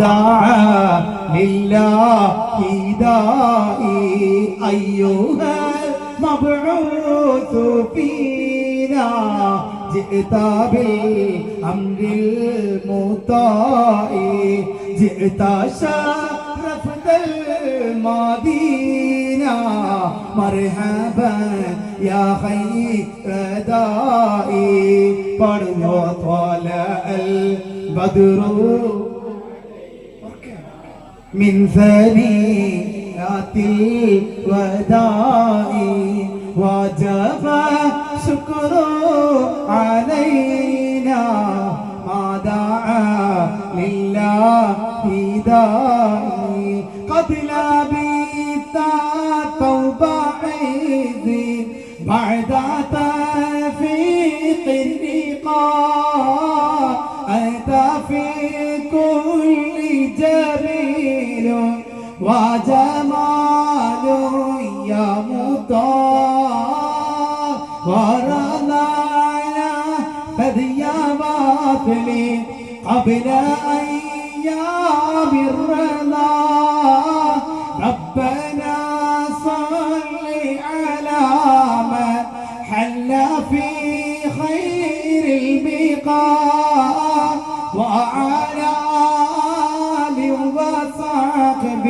دعا لله دائي أيها المبعوث فينا جئت بالأمر المطاع جئت شرفت المدينة نعم، مرحبا يا خير دائي فرض طلع البدر من ثنيات الوداع. وجب شكر علينا ما دعا لله داعي. قد لبثت باطلي قبل أيام الرضا ربنا صل على من حل في خير البقاع وعلى آل وصحب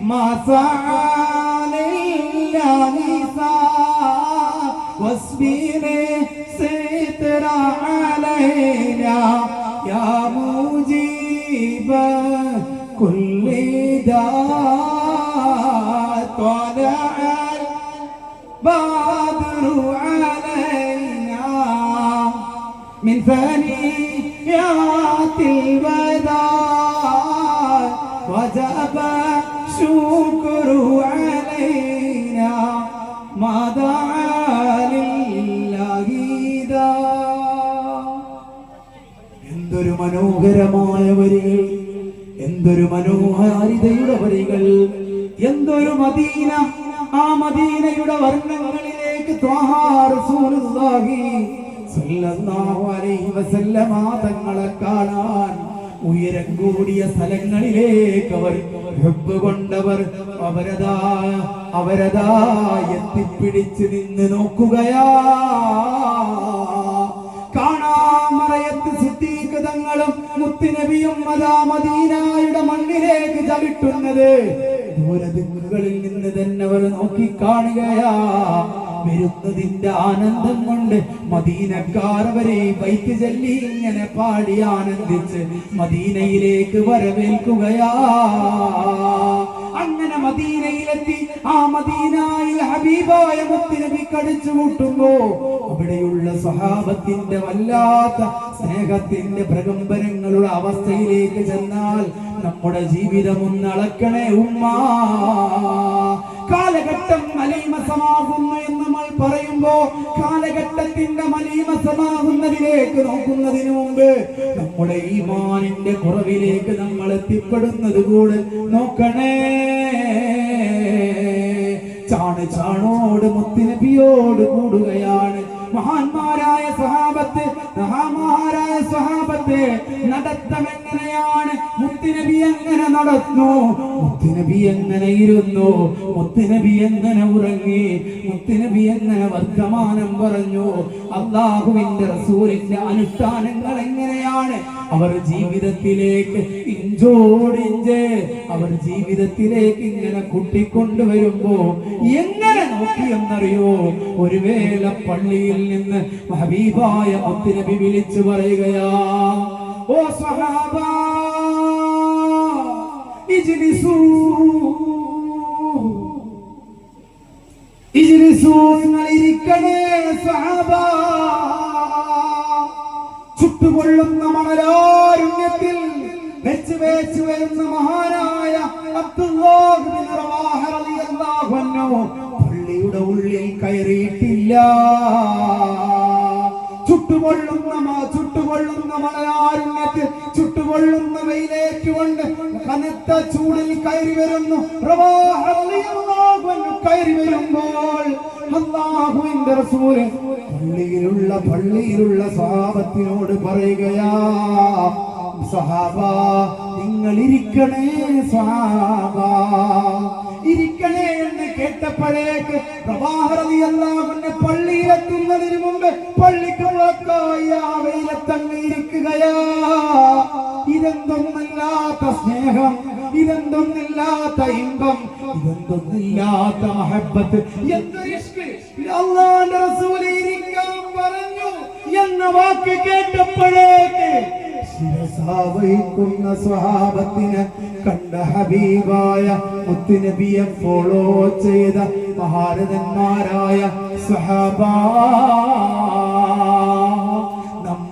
ما سعى من ثنيات الوداع وجب شكر علينا ما دعا لله داع എന്തൊരു മനോഹരമായ വരികൾ എന്തൊരു മനോഹാരിതയുടെ വരികൾ എന്തൊരു മദീന ആ മദീനയുടെ വർണ്ണങ്ങളിലേക്ക് ത്വാഹാ റസൂലുള്ളാഹി സ്വല്ലല്ലാഹു അലൈഹി വസല്ലമ തങ്ങളെ കാണാൻ ഉയരം കൂടിയ സ്ഥലങ്ങളിലേക്ക് അവർ കൊണ്ടവർ അവരതാ അവരതാ എത്തിപ്പിടിച്ച് നിന്ന് നോക്കുകയാ. കാണാമറയത്ത് മണ്ണിലേക്ക് ചവിട്ടുന്നത്. ദൂരദിക്കുകളിൽ നിന്ന് തന്നെ അവർ നോക്കിക്കാണുകയാ വരുന്നതിന്റെ ആനന്ദം കൊണ്ട് മദീനക്കാർ വരെ ബൈക്ക് ചൊല്ലി ഇങ്ങനെ പാടി ആനന്ദിച്ച് മദീനയിലേക്ക് വരവേൽക്കുകയാ. അങ്ങനെ മദീനയിലെത്തി. ആ മദീനായി ഹബീബായ മുത്തിനബി കടിച്ചു കൂട്ടുമ്പോ അവിടെയുള്ള സ്വഭാവത്തിന്റെ വല്ലാത്ത സ്നേഹത്തിന്റെ പ്രകമ്പനങ്ങളുടെ അവസ്ഥയിലേക്ക് ചെന്നാൽ നമ്മുടെ ജീവിതം അളക്കണേ ഉമ്മ. കാലഘട്ടം മലീമസമാകുന്നു എന്ന് നമ്മൾ പറയുമ്പോ കാലഘട്ടത്തിന്റെ മലീമസമാകുന്നതിലേക്ക് നോക്കുന്നതിന് മുമ്പ് നമ്മുടെ ഈമാനിന്റെ കുറവിലേക്ക് നമ്മൾ എത്തിപ്പെടുന്നത് കൂടെ നോക്കണേ. ചാണ് ചാണോട് മുത്തിനബിയോട് കൂടുകയാണ്. മഹാന്മാരായ സഹാബത്ത് മഹാമഹാരായ സഹാബത്ത് നടത്തം എങ്ങനെയാണ് മുത്തുനബി എങ്ങനെ നടന്നു? മുത്തുനബി എങ്ങനെ ഇരുന്നു? മുത്തുനബി എങ്ങനെ ഉറങ്ങി? മുത്തുനബി എങ്ങനെ വർത്തമാനം പറഞ്ഞു? അള്ളാഹുവിന്റെ റസൂലിന്റെ അനുഷ്ഠാനങ്ങൾ എങ്ങനെയാണ്? അവർ ജീവിതത്തിലേക്ക് ഇഞ്ചോടിഞ്ച് അവർ ജീവിതത്തിലേക്ക് ഇങ്ങനെ കൂട്ടിക്കൊണ്ടുവരുമ്പോ എങ്ങനെ നോക്കിയെന്നറിയോ ഒരു വേല പള്ളിയിൽ നിന്ന് ഹബീബായ മുത്തുനബി വിളിച്ചു പറയുകയാ ഓ সাহাবা ইজলিসু ഇജ്ലിസൂ നിങ്ങൾ ഇരിക്കണേ സഹാബ ചുട്ടുകൊള്ളുന്ന മണലാരുണ്യത്തിൽ വെച്ച് വെച്ച് വരുന്ന മഹാനായ പള്ളിയുടെ ഉള്ളിൽ കയറിയിട്ടില്ല. ചുട്ടുകൊള്ളുന്ന ചുട്ടുകൊള്ളുന്ന മലയാരുണ്യത്തിൽ ചുട്ടുകൊള്ളുന്ന വെയിലേറ്റുകൊണ്ട് കനത്ത ചൂടിൽ കയറി വരുന്നു. കയറി വരുമ്പോൾ പള്ളിയിലുള്ള പള്ളിയിലുള്ള സ്വഭാവത്തിനോട് പറയുകയാ സഹാബ നിങ്ങൾ ഇരിക്ക ഇരിക്കണേ സഹാബ ഇരിക്കണേ കേട്ടപ്പോഴേക്ക് പ്രവാഹറിയല്ലാകുന്ന പള്ളിയിലെത്തുന്നതിന് മുമ്പ് പള്ളിക്കുള്ളക്കായി ആ വെയിലത്തങ്ങ് ഇരിക്കുകയാ. ഇതെന്തൊന്നില്ലാത്ത സ്നേഹം ഇതെന്തൊന്നില്ലാത്ത ഇമ്പം ഇതെന്തൊന്നില്ലാത്ത മഹബത്ത്. അള്ളാന്റെ റസൂൽ ഇരിക്കാൻ പറഞ്ഞു എന്ന വാക്ക് കേട്ടപ്പോഴേക്ക് ശിരസാവഹിക്കുന്ന സ്വഹാബത്തിന് കണ്ട ഹബീബായ മുത്തുനബിയെ ഫോളോ ചെയ്ത മഹാരഥന്മാരായ സ്വഹാബാ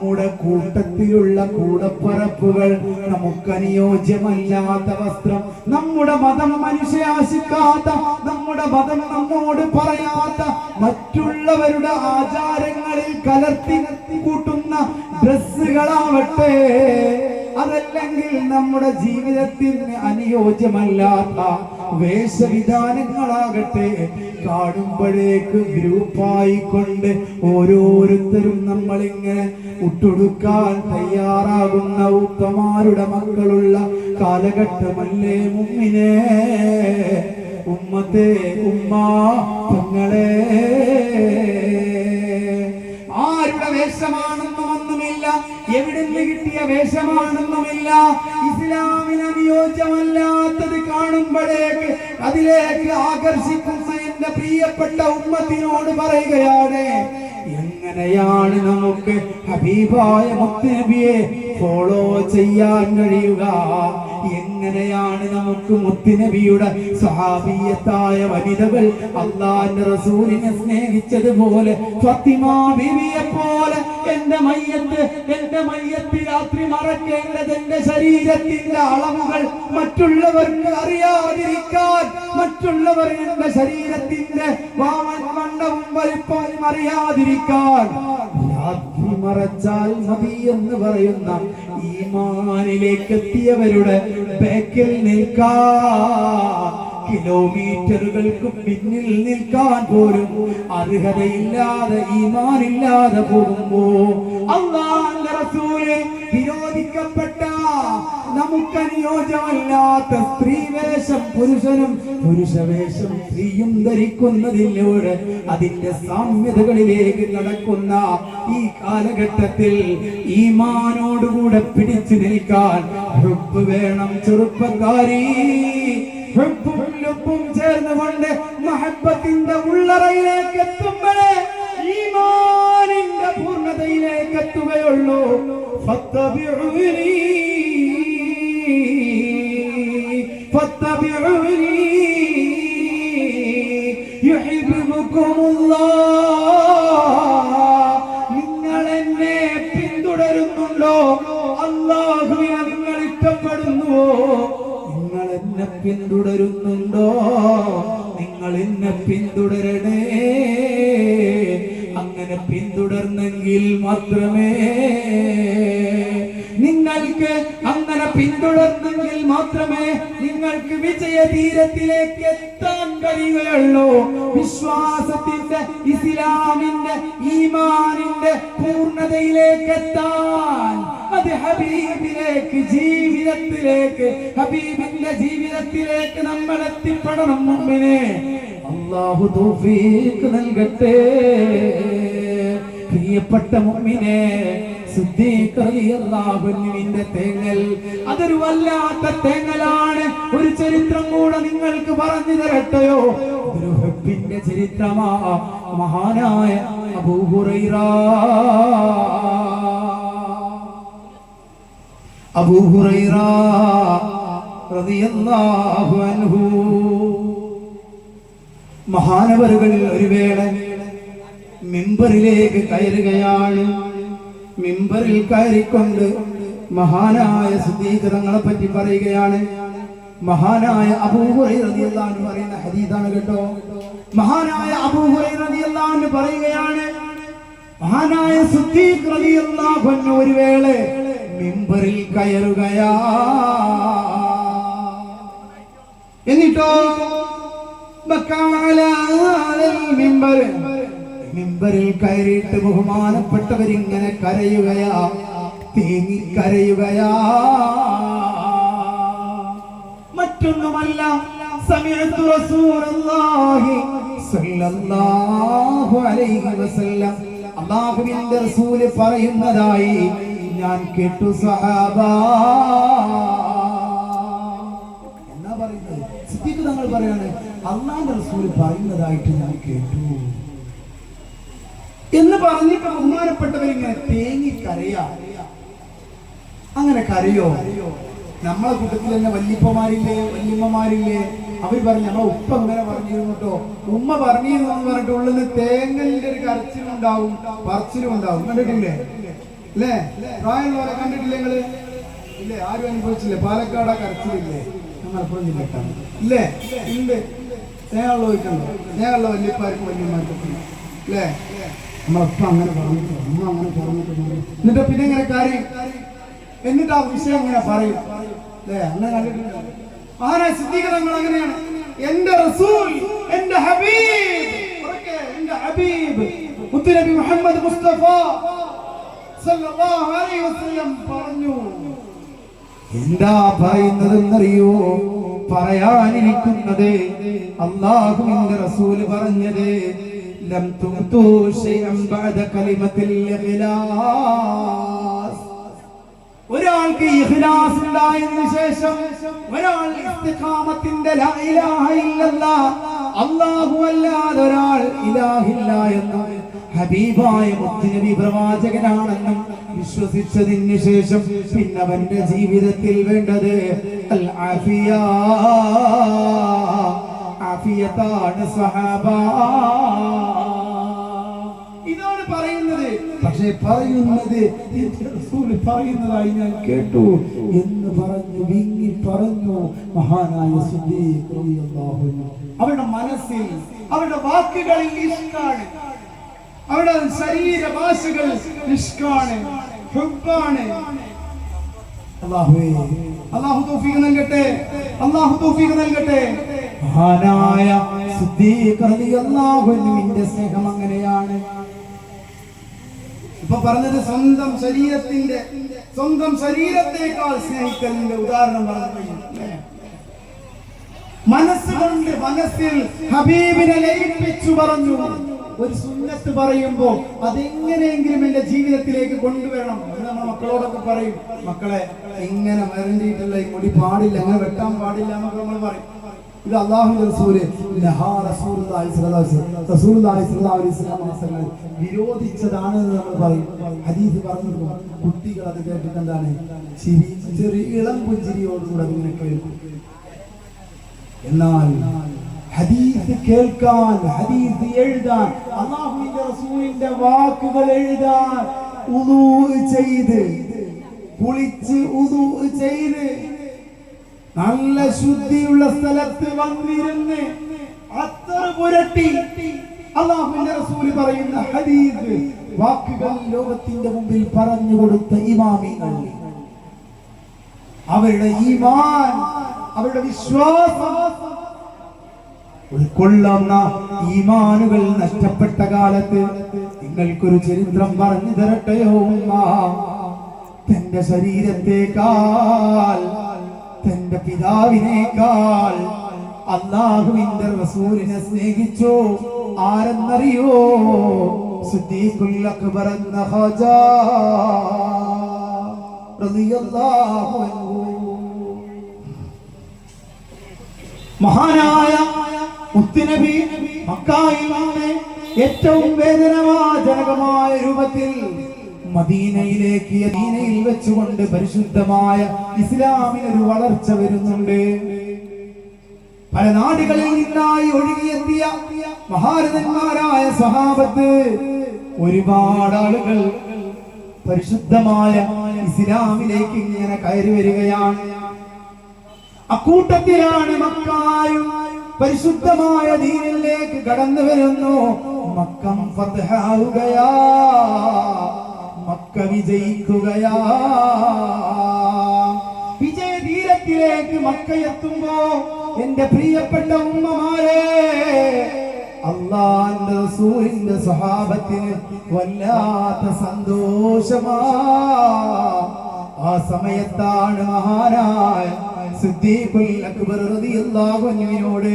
നമ്മുടെ കൂട്ടത്തിലുള്ള കൂടപ്പറപ്പുകൾ നമുക്ക് അനുയോജ്യമല്ലാത്ത വസ്ത്രം. നമ്മുടെ മതം മനുഷ്യാശിക്കാത്ത നമ്മുടെ മതം നമ്മോട് പറയാത്ത മറ്റുള്ളവരുടെ ആചാരങ്ങളിൽ കലർത്തി കൂട്ടുന്ന ഡ്രസ്സുകളാവട്ടെ. അതല്ലെങ്കിൽ നമ്മുടെ ജീവിതത്തിന് അനുയോജ്യമല്ലാത്ത വേഷവിധാനങ്ങളാകട്ടെ കാണുമ്പോഴേക്ക് ഗ്രൂപ്പായിക്കൊണ്ട് ഓരോരുത്തരും നമ്മളിങ്ങനെ ഉട്ടൊടുക്കാൻ തയ്യാറാകുന്ന ഉപ്പമാരുടെ മക്കളുള്ള കാലഘട്ടമല്ലേ മുമ്മിനെ? ഉമ്മത്തെ ഉമ്മ തങ്ങളെ ആരുടെ വേഷമാണെന്നും ഒന്നുമില്ല എവിടുന്ന് കിട്ടിയ വേഷമാണെന്നുമില്ല. ഇസ്ലാമിന് അനുയോജ്യമല്ലാത്തത് കാണുമ്പോഴേക്ക് അതിലേക്ക് ആകർഷിക്കുന്ന എന്റെ പ്രിയപ്പെട്ട ഉമ്മത്തിനോട് പറയുകയാണ് എങ്ങനെയാണ് നമുക്ക് ഹബീബായ മുത്തനബിയെ ഫോളോ ചെയ്യാൻ കഴിയുക? എങ്ങനെയാണ് നമുക്ക് മുത്തുനബിയുടെ സ്വാഭീയത്തായ വനിതകൾ അള്ളാന്റെ റസൂലിനെ സ്നേഹിച്ചതുപോലെ ഫത്തിമ ബീവിയെ പോലെ എന്റെ മയ്യത്ത് എന്റെ മയ്യത്തിൽ രാത്രി മറക്കേണ്ടത് എന്റെ ശരീരത്തിന്റെ അളവുകൾ മറ്റുള്ളവർക്ക് അറിയാതിരിക്കാൻ മറ്റുള്ളവർ എന്റെ ശരീരത്തിന്റെ വാമൻ വണ്ണവും വലിപ്പവും അറിയാതിരിക്കാൻ. രാത്രി മറച്ചാൽ മതി എന്ന് പറയുന്ന ഈമാനിലേക്ക് എത്തിയവരുടെ ബേക്കിൽ നിൽക്കാൻ കിലോമീറ്ററുകൾക്ക് പിന്നിൽ നിൽക്കാൻ പോലും അർഹതയില്ലാതെ ഈമാനില്ലാതെ പോകുമ്പോ അള്ളാന്റെ റസൂൽ വിരോധിക്കപ്പെട്ട നമുക്ക് അനുയോജ്യമല്ലാത്ത സ്ത്രീവേഷം പുരുഷനും പുരുഷവേഷം സ്ത്രീയും ധരിക്കുന്നതിലൂടെ അതിന്റെ സാമ്യതകളിലേക്ക് നടക്കുന്ന ഈ കാലഘട്ടത്തിൽ ഈമാനോടുകൂടെ പിടിച്ചു നിൽക്കാൻ വേണം ചെറുപ്പക്കാരി. ഹുബ്ബും ലുബും ചേർന്നുകൊണ്ട് മഹബത്തിന്റെ ഉള്ളറയിലേക്ക് എത്തുമ്പോഴേ ഈമാനിന്റെ പൂർണതയിലേക്ക് എത്തുകയുള്ളൂ. ഫത്തബിഉനി ഫത്തബിഉനി പിന്തുടരുന്നുണ്ടോ? നിങ്ങൾ എന്നെ പിന്തുടരണേ. അങ്ങനെ പിന്തുടർന്നെങ്കിൽ മാത്രമേ നിങ്ങൾക്ക് അങ്ങനെ പിന്തുടർന്നെങ്കിൽ മാത്രമേ നിങ്ങൾക്ക് വിജയതീരത്തിലേക്ക് എത്താൻ കഴിയുകയുള്ളൂ. വിശ്വാസത്തിന്റെ ഇസ്ലാമിന്റെ ഈമാനിന്റെ പൂർണതയിലേക്ക് എത്താൻ അത് ഹബീബിലേക്ക് ജീവിതത്തിലേക്ക് ഹബീബിന്റെ ജീവിതത്തിലേക്ക് നമ്മൾ എത്തിപ്പെടണം മുമ്പിനെ. അള്ളാഹു തൗഫീഖ് നൽകട്ടെ. പ്രിയപ്പെട്ട സിദ്ദീഖിന്റെ തേങ്ങൽ. അതൊരു വല്ലാത്ത തേങ്ങലാണ്. ഒരു ചരിത്രം കൂടെ നിങ്ങൾക്ക് പറഞ്ഞു തരട്ടെയോ? ഹെബിന്റെ ചരിത്രമാ. മഹാനായ അബൂഹുറൈറ അബൂഹുറൈറ റളിയല്ലാഹു അൻഹു. മഹാനവരുകളിൽ ഒരു വേള മിമ്പറിലേക്ക് കയറുകയാണ്. മിമ്പറിൽ കയറിക്കൊണ്ട് മഹാനായ സുദ്ധീകരണങ്ങളെ പറ്റി പറയുകയാണ്. മഹാനായ അബൂഹുറൈ റളിയല്ലാഹു അൻഹു പറയുന്ന ഹദീസാണ് കേട്ടോ. മഹാനായ അബൂഹുറൈ റളിയല്ലാഹു അൻഹു പറയുകയാണ് മഹാനായ സുദ്ദീഖ് റളിയല്ലാഹു ഒരു വേള മിമ്പറിൽ കയറുകയാ. എന്നിട്ടോ മിമ്പറിൽ കയറിയിട്ട് ബഹുമാനപ്പെട്ടവരിങ്ങനെ കരയുകയാ. തേങ്ങി കരയുകയാ. മറ്റൊന്നുമല്ല സമയത്ത് റസൂലുള്ളാഹി അലൈഹി വസല്ലം. അല്ലാഹുവിന്റെ റസൂൽ പറയുന്നതായി ഞാൻ കേട്ടു സഹാബ. എന്നാ പറയുന്നത്? സിദ്ദീഖ് തങ്ങൾ പറയാണ് അള്ളാന്റെ റസൂൽ പറയുന്നതായിട്ട് ഞാൻ കേട്ടു. എന്ന് പറഞ്ഞിട്ട് ബഹുമാനപ്പെട്ടവരിങ്ങനെ തേങ്ങി കരയാ. അങ്ങനെ കരയോ? നമ്മളെ കൂട്ടത്തിൽ തന്നെ വല്യപ്പമാരില്ലേ വല്യമ്മമാരില്ലേ? അവർ പറഞ്ഞു നമ്മളെ ഉപ്പ അങ്ങനെ പറഞ്ഞിരുന്നു കേട്ടോ ഉമ്മ പറഞ്ഞിരുന്നു എന്ന് പറഞ്ഞിട്ട് ഉള്ളിൽ തേങ്ങലിന്റെ ഒരു കരച്ചിലുണ്ടാവും പറച്ചിലും ഉണ്ടാവും. കണ്ടിട്ടില്ലേ? അല്ലേ പ്രായമുള്ളവരെ കണ്ടിട്ടില്ലേ നിങ്ങൾ? ഇല്ലേ? ആരും അനുഭവിച്ചില്ലേ? പാലക്കാട് കരച്ചിലില്ലേ? മലപ്പുറം ജില്ലക്കാണ് ഇല്ലേ ഉണ്ട്. സ്നേഹമുള്ള ചോദിക്കണ്ടോ സ്നേഹമുള്ള വല്യപ്പാർക്കും വല്യമാർക്കും അല്ലേ നമ്മളൊപ്പം അങ്ങനെ പറഞ്ഞിട്ട് അമ്മ അങ്ങനെ പറഞ്ഞിട്ടുണ്ട് എന്നിട്ട് പിന്നെ ഇങ്ങനെ കാര്യം. എന്നിട്ട് ആ വിഷയം അങ്ങനെ പറയും. അല്ലേ അങ്ങനെ കണ്ടിട്ടുണ്ട്. ആരാ സിദ്ധീകരണങ്ങൾ അങ്ങനെയാണ്? എന്റെ റസൂൽ എന്റെ ഹബീബ്. എന്റെ ഹബീബ്. മുത്തുനബി മുഹമ്മദ് മുസ്തഫ. പറഞ്ഞു. എന്താ പറയുന്നതെന്നറിയോ? പറയാനിരിക്കുന്നത് അള്ളാഹുവിന്റെ റസൂൽ പറഞ്ഞത് ലം തുഅ്തു ശൈഅൻ ബഅദ കലിമത്തിൽ ഇഖ്ലാസ്. ഒരാൾക്ക് ഇഖ്ലാസ് ഉണ്ടായതിനു ശേഷം ഒരാൾ ഇസ്തിഖാമത്തിന്റെ ലാ ഇലാഹ ഇല്ലല്ലാഹ് അല്ലാഹു അല്ലാതെ ഒരാൾ ഇലാഹില്ല എന്നും ഹബീബായ മുത്തുനബി പ്രവാചകനാണെന്നും വിശ്വസിച്ചതിന് ശേഷം പിന്നവന്റെ ജീവിതത്തിൽ വേണ്ടത് അൽ ആഫിയ. ആഫിയത്താണ് സഹാബ ഇതാണ് പറയുന്നത്. പക്ഷേ പറയുന്നത് റസൂൽ പറയുന്നതായി ഞാൻ കേട്ടു. എന്ന് പറഞ്ഞു വിങ്ങി പറഞ്ഞു മഹാനായ. അവരുടെ മനസ്സിൽ അവരുടെ വാക്കുകളിൽ ഇഷ്കാണ് അവരുടെ ശരീരഭാഷകൾ നിഷ്കാണ് തൗഫീഖ് നൽകട്ടെ തൗഫീഖ് നൽകട്ടെ. മഹാനായ സിദ്ദീഖ് സ്നേഹം അങ്ങനെയാണ്. ഇപ്പൊ പറഞ്ഞത് സ്വന്തം ശരീരത്തിന്റെ സ്വന്തം ശരീരത്തെക്കാൾ സ്നേഹിക്കലിന്റെ ഉദാഹരണം പറഞ്ഞു? മനസ്സുകൊണ്ട് മനസ്സിൽ ഹബീബിനെ ലയിപ്പിച്ചു പറഞ്ഞു. ഒരു സുന്നത്ത് പറയുമ്പോ അതെങ്ങനെയെങ്കിലും എന്റെ ജീവിതത്തിലേക്ക് കൊണ്ടുവരണം എന്ന് നമ്മൾ മക്കളോടൊക്കെ പറയും. മക്കളെ ഇങ്ങനെ മരണ്ടിയിട്ടുള്ള ഈ മുടി പാടില്ല അങ്ങനെ വെട്ടാൻ പാടില്ല എന്നൊക്കെ നമ്മൾ പറയും. ഇത് അള്ളാഹു റസൂൽ വിരോധിച്ചതാണ് എന്ന് നമ്മൾ പറയും. ഹദീസ് പറഞ്ഞു കുട്ടികൾ അത് കേട്ടിട്ട് എന്താണ് ചിരി ചെറിയ ഇളം പുഞ്ചിരിയോടുകൂടെ അതിങ്ങനെ കേൾക്കും. എന്നാൽ ഹദീസ് കേൾക്കാൻ ഹദീസ് എഴുതാൻ അള്ളാഹുവിന്റെ റസൂലിന്റെ വാക്കുകൾ എഴുതാൻ ഉദൂ ചെയ്ത് കുളിച്ച് ഉദൂ ചെയ്ത് നല്ല ശുദ്ധിയുള്ള സ്ഥലത്ത് വന്നിരുന്ന് അത്ര പുരട്ടി അള്ളാഹുവിന്റെ റസൂൽ പറയുന്ന ഹദീസ് വാക്കുകൾ ലോകത്തിന്റെ മുമ്പിൽ പറഞ്ഞു കൊടുത്ത ഇമാമിങ്ങൾ അവരുടെ ഈമാൻ അവരുടെ വിശ്വാസം ഉൾക്കൊള്ളുന്ന ഈമാനുകൾ നഷ്ടപ്പെട്ട കാലത്ത് നിങ്ങൾക്കൊരു ചരിത്രം പറഞ്ഞു തരട്ടെയോ ഉമ്മ. തന്റെ ശരീരത്തെക്കാൾ തന്റെ പിതാവിനേക്കാൾ അള്ളാഹുവിന്റെ റസൂലിനെ സ്നേഹിച്ചു? ആരെന്നറിയോ? സിദ്ദീഖുൽ അക്ബർ മഹാനായ മുത്തുനബി മക്കായിൽ നിന്ന് ഏറ്റവും വേദനവാജനകമായ രൂപത്തിൽ മദീനയിലേക്ക് മദീനയിൽ വെച്ചുകൊണ്ട് പരിശുദ്ധമായ ഇസ്ലാമിനൊരു വളർച്ച വരുന്നുണ്ട്. പല നാടുകളിൽ നിന്നായി ഒഴുകിയെത്തിയ മഹാരഥന്മാരായ സഹാബത്ത് ഒരുപാട് ആളുകൾ പരിശുദ്ധമായ ഇസ്ലാമിലേക്ക് ഇങ്ങനെ കയറി വരികയാണ്. അക്കൂട്ടത്തിലാണ് മക്കായും പരിശുദ്ധമായ ദീനിലേക്ക് കടന്നു വരുന്നു. മക്കം ഫതഹാവുകയാ. മക്ക വിജയിക്കുകയാ. വിജയതീരത്തിലേക്ക് മക്ക എത്തുമ്പോ എന്റെ പ്രിയപ്പെട്ട ഉമ്മമാരെ അള്ളാന്റെ റസൂലിന്റെ സ്വഭാവത്തിന് വല്ലാത്ത സന്തോഷമാ. ആ സമയത്താണ് മഹാനായ അക്ബർ അൻഹുവിനോട്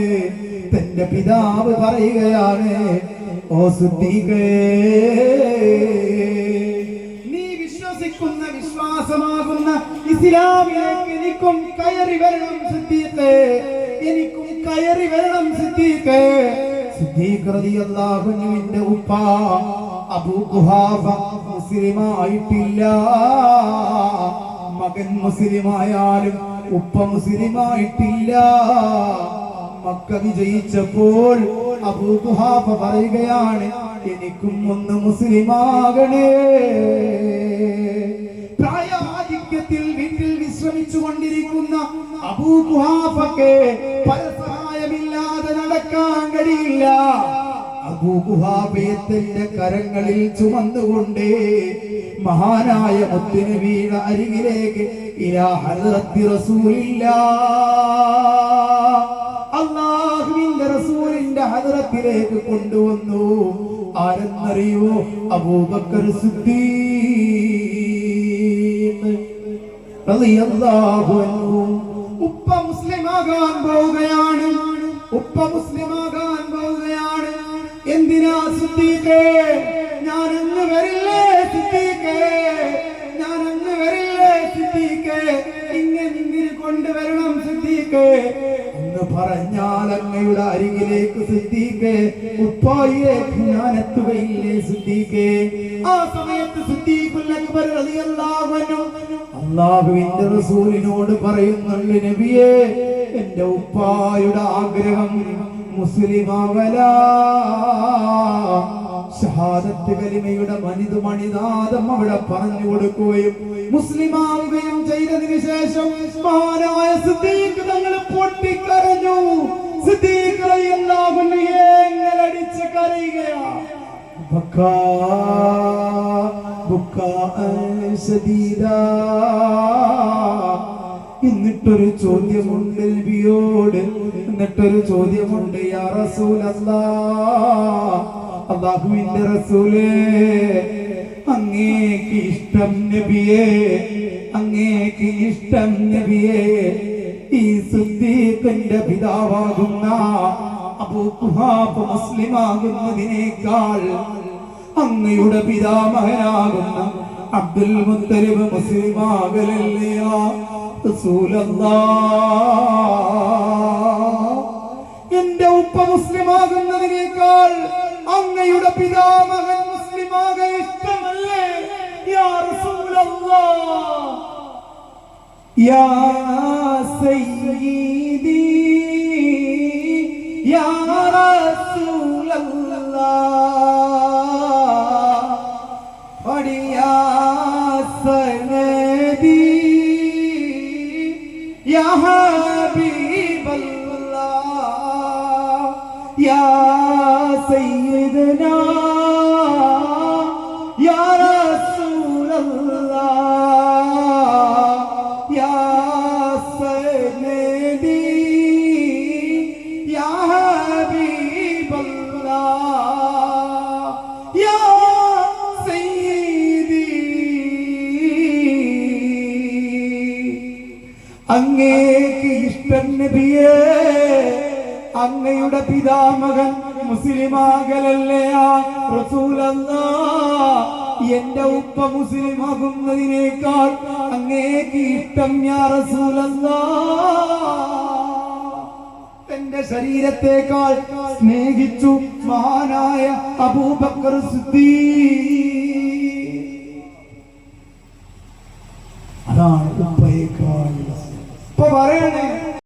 തന്റെ പിതാവ് പറയുകയാണ് ഓ സിദ്ദീഖേ നീ വിശ്വസിക്കുന്ന വിശ്വാസമാകുന്ന ഇസ്ലാമിലേക്ക് എനിക്കും കയറി വരണം സിദ്ദീഖേ എനിക്കും കയറി വരണം സിദ്ദീഖേ. സിദ്ദീഖ് അൻഹുവിന്റെ ഉപ്പ അബൂ ഖുഹാഫ മുസ്ലിമായിട്ടില്ല. മകൻ മുസ്ലിമായാലും ഉപ്പ മുസ്ലിമായിട്ടില്ല മക്ക വിജയിച്ചപ്പോൾ അബൂ ഖുഹാഫ പറയുകയാണ് എനിക്കും ഒന്ന് മുസ്ലിമാകണേ. പ്രായാധിക്യത്തിൽ വീട്ടിൽ വിശ്രമിച്ചു കൊണ്ടിരിക്കുന്ന അബൂ ഖുഹാഫക്ക് പരസഹായമില്ലാതെ നടക്കാൻ കഴിയില്ല. അബൂ ഖുഹാഫയത്തിന്റെ കരങ്ങളിൽ ചുമന്നുകൊണ്ട് മഹാനായ മുത്തുനബിയുടെ അരികിലേക്ക് ഇലാ ഹദ്റത്തി റസൂലില്ല. അള്ളാഹുവിന്റെ റസൂലിന്റെ ഹദ്റത്തിലേക്ക് കൊണ്ടുവന്നു. ആരെന്നറിയോ അബൂബക്കർ ഉപ്പ മുസ്ലിമാകാൻ പോവുകയാണ്. ഉപ്പ മുസ്ലിമാകാൻ പോവുകയാണ്. എന്തിനാ സിദ്ദീഖേ? ഞാൻ ഇന്ന് വരില്ലേ. ഞാൻ അങ്ങ് വരില്ലേ സിദ്ദീഖേ? ഇങ്ങനെ കൊണ്ടുവരണം സിദ്ദീഖേ. പറഞ്ഞാൽ അങ്ങയുടെ അരികിലേക്ക് സിദ്ദീഖേ ഉപ്പായിലേക്ക് ഞാൻ എത്തുകയില്ലേ സിദ്ദീഖേ? ആ സമയത്ത് സിദ്ദീഖുൽ അക്ബർ റളിയല്ലാഹു അൻഹു അള്ളാഹുവിന്റെ റസൂലിനോട് പറയുന്നുണ്ട് നബിയേ എന്റെ ഉപ്പായുടെ ആഗ്രഹം മുസ്ലിമാവല. ഷഹാദത്ത് കലിമയുടെ മനിതു മണിനാഥം അവിടെ പറഞ്ഞു കൊടുക്കുകയും മുസ്ലിമാവുകയും ചെയ്തതിനു ശേഷം മഹാനായ സിദ്ദീഖ് തങ്ങൾ പൊട്ടിക്കരഞ്ഞു. സിദ്ദീഖ് എങ്ങലടിച്ച് കരയുകയാണ് എന്നിട്ടൊരു ചോദ്യമുണ്ട് നബിയോട്. എന്നിട്ടൊരു ചോദ്യമുണ്ട് യാ റസൂലല്ലാ? അല്ലാഹുവിന്റെ റസൂലേ അങ്ങേക്ക് ഇഷ്ടം നബിയേ അങ്ങേക്ക് ഇഷ്ടം നബിയേ ഈ സുദ്ദീഖിന്റെ പിതാവാകുന്ന അബൂ ഖുഹാഫ് മുസ്ലിമാകുന്നതിനേക്കാൾ അങ്ങയുടെ പിതാമഹനാകുന്ന അബ്ദുൽ മുത്തലിബ് മുസ്ലിമാകലല്ലയാ എന്റെ ഉപ്പ മുസ്ലിമാകുന്നതിനേക്കാൾ അങ്ങയുടെ പിതാമകൻ മുസ്ലിമാക ഇഷ്ടമല്ലേ യാ റസൂലല്ലാഹ് യാ സയ്യിദി യാ റസൂലല്ലാഹ് പടിയാ സനദി യാ അങ്ങേക്ക് ഇഷ്ടം നബിയേ അങ്ങയുടെ പിതാമകൻ മുസ്ലിമാകലല്ലേ ആ റസൂലല്ല? എന്റെ ഉപ്പ മുസ്ലിമാകുന്നതിനേക്കാൾ അങ്ങേക്ക് ഇഷ്ടം ഞാ റസൂലല്ല. എന്റെ ശരീരത്തെക്കാൾ സ്നേഹിച്ചു മഹാനായ അബൂബക്കർ സിദ്ദീഖ്.